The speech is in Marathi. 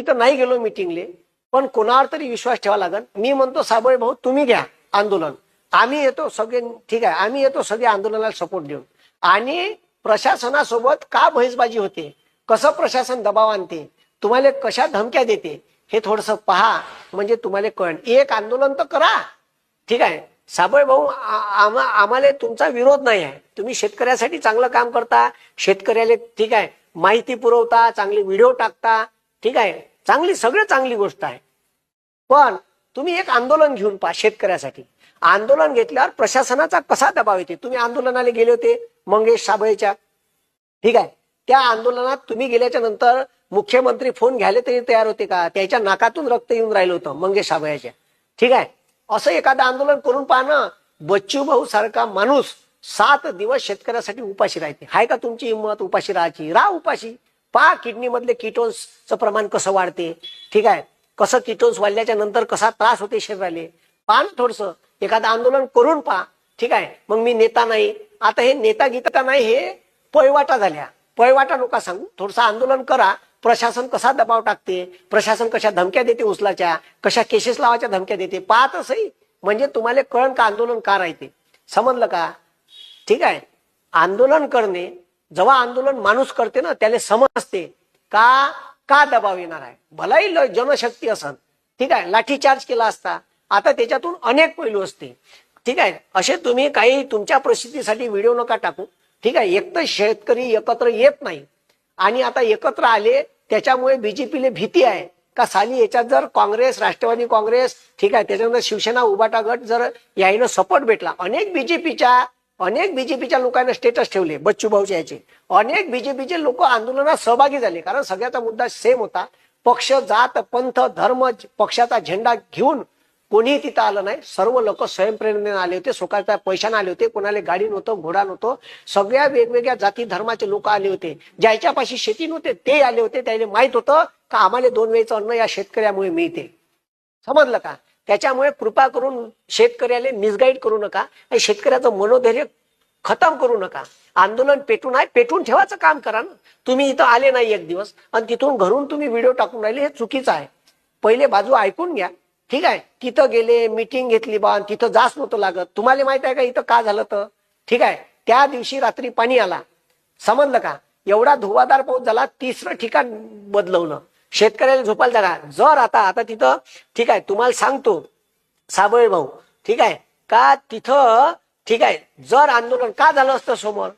तिथं नाही गेलो मिटिंगले पण कोणावर तरी विश्वास ठेवा लागल मी म्हणतो साबळे भाऊ तुम्ही घ्या आंदोलन. आम्ही येतो सगळे ठीक आहे आम्ही येतो सगळे आंदोलनाला सपोर्ट देऊन. आणि प्रशासनासोबत का बहिसबाजी होते? कसं प्रशासन दबाव आणते? तुम्हाला कशा धमक्या देते? हे थोडस पहा म्हणजे तुम्हाला कळण एक आंदोलन तर करा. ठीक आहे. साबळे भाऊ आम्हा आम्हाला तुमचा विरोध नाही आहे. तुम्ही शेतकऱ्यासाठी चांगलं काम करता. शेतकऱ्याला ठीक आहे माहिती पुरवता चांगले व्हिडिओ टाकता. ठीक आहे. चांगली सगळं चांगली गोष्ट आहे. पण तुम्ही एक आंदोलन घेऊन पहा शेतकऱ्यासाठी. आंदोलन घेतल्यावर प्रशासनाचा कसा दबाव येते? तुम्ही आंदोलनाला गेले होते मंगेश साबळेच्या. ठीक आहे. त्या आंदोलनात तुम्ही गेल्याच्यानंतर मुख्यमंत्री फोन घ्यायला तरी तयार होते का? त्याच्या नाकातून रक्त येऊन राहिलं होतं मंगेश साबळेच्या. ठीक आहे. असं एखादं आंदोलन करून पाहणं बच्चू भाऊ सारखा माणूस सात दिवस शेतकऱ्यासाठी उपाशी राहते. हाय का तुमची हिंमत? उपाशी राहायची. राहा उपाशी. पहा किडनी मधले किटोन्सचं प्रमाण कसं वाढते? ठीक आहे. कसं किटोन्स वाढल्याच्या नंतर कसा त्रास होते शरीराले? पहा ना थोडस. एखादं आंदोलन करून पहा ठीक आहे. मग मी नेता नाही. आता हे नेता गीता नाही हे पळवाटा झाल्या. पळवाटा नका सांगू. थोडंसं आंदोलन करा. प्रशासन कसा दबाव टाकते? प्रशासन कशा धमक्या देते उचलाच्या? कशा केसेस लावाच्या धमक्या देते? पाहत सही म्हणजे तुम्हाला कळण का आंदोलन का राहते समजलं का? ठीक आहे. आंदोलन करणे जेव्हा आंदोलन माणूस करते ना त्याला समजते का का दबाव येणार आहे? भलाही जनशक्ती असन. ठीक आहे लाठीचार्ज केला असता. आता त्याच्यातून अनेक पैलू असते. ठीक आहे असे तुम्ही काही तुमच्या प्रसिद्धीसाठी व्हिडिओ नका टाकू. ठीक आहे एक तर शेतकरी एकत्र येत नाही. आणि आता एकत्र आले त्याच्यामुळे बीजेपीला भीती आहे. का साली याच्यात जर काँग्रेस राष्ट्रवादी काँग्रेस ठीक आहे त्याच्यानंतर शिवसेना उबाटा गट जर यायनं सपोर्ट भेटला. अनेक बीजेपीच्या अनेक बीजेपीच्या लोकांना स्टेटस ठेवले बच्चू भाऊच्या याचे अनेक बीजेपीचे लोक आंदोलनात सहभागी झाले कारण सगळ्याचा मुद्दा सेम होता. पक्ष जात पंथ धर्म पक्षाचा झेंडा घेऊन कोणीही तिथं आलं नाही. सर्व लोक स्वयंप्रेरणेने आले होते स्वतःच्या पैशाने आले होते कोणाला गाडी नव्हतं घोडा नव्हतं. सगळ्या वेगवेगळ्या जाती धर्माचे लोक आले होते. ज्याच्यापाशी शेती नव्हते ते आले होते. त्याला माहीत होतं का आम्हाला दोन वेळेचं अन्न या शेतकऱ्यामुळे मिळते. समजलं का? त्याच्यामुळे कृपा करून शेतकऱ्याला मिसगाईड करू नका. आणि शेतकऱ्याचं मनोधैर्य खतम करू नका. आंदोलन पेटून आहे पेटून ठेवायचं काम करा ना. तुम्ही इथं आले नाही एक दिवस. आणि तिथून घरून तुम्ही व्हिडिओ टाकून राहिले हे चुकीचं आहे. पहिले बाजू ऐकून घ्या. ठीक आहे? तिथं गेले मिटिंग घेतली बा तिथं जास्त नव्हतं लागत. तुम्हाला माहीत आहे का इथं का झालं तर ठीक आहे? त्या दिवशी रात्री पाणी आला. समजलं का? एवढा धुवाधार पाऊस झाला तिसरं ठिकाण बदलवलं. शेतकऱ्याला झोपायला जागा जर आता आता तिथं ठीक आहे तुम्हाला सांगतो. साबळे भाऊ ठीक आहे? का तिथं ठीक आहे. जर आंदोलन का झालं असतं समोर?